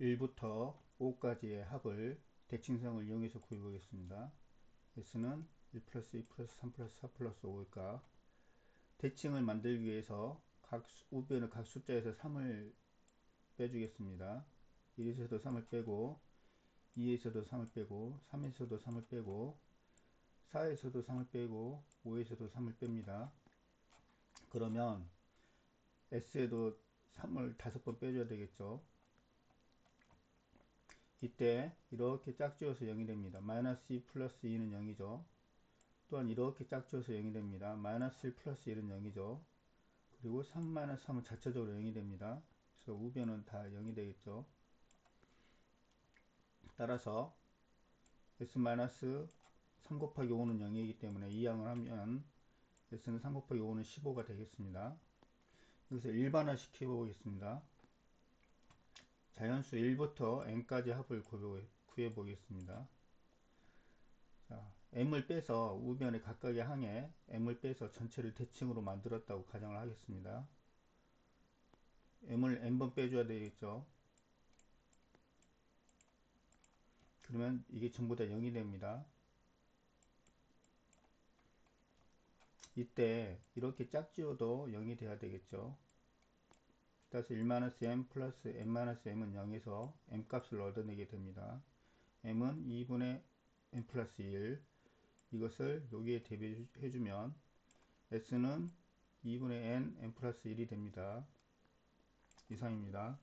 1부터 5까지의 합을 대칭성을 이용해서 구해보겠습니다. S는 1 플러스 2 플러스 3 플러스 4 플러스 5일까 대칭을 만들기 위해서 각 우변의 각 숫자에서 3을 빼주겠습니다. 1에서도 3을 빼고 2에서도 3을 빼고 3에서도 3을 빼고 4에서도 3을 빼고 5에서도 3을 뺍니다. 그러면 S에도 3을 5번 빼줘야 되겠죠. 이때 이렇게 짝지어서 0이 됩니다. 마이너스 2 플러스 2는 0이죠. 또한 이렇게 짝지어서 0이 됩니다. 마이너스 1 플러스 1은 0이죠. 그리고 3 마이너스 3은 자체적으로 0이 됩니다. 그래서 우변은 다 0이 되겠죠. 따라서 S 마이너스 3 곱하기 5는 0이기 때문에 이항을 하면 S는 3 곱하기 5는 15가 되겠습니다. 여기서 일반화 시켜 보겠습니다. 자연수 1부터 n까지 합을 구해 보겠습니다. 자, m을 빼서 우변의 각각의 항에 m을 빼서 전체를 대칭으로 만들었다고 가정을 하겠습니다. m을 n번 빼줘야 되겠죠. 그러면 이게 전부 다 0이 됩니다. 이때 이렇게 짝지어도 0이 돼야 되겠죠. 따라서 1-m 플러스 n-m은 0에서 m 값을 얻어내게 됩니다. m은 2분의 n 플러스 1 이것을 여기에 대비해 주면 s는 2분의 n n 플러스 1이 됩니다. 이상입니다.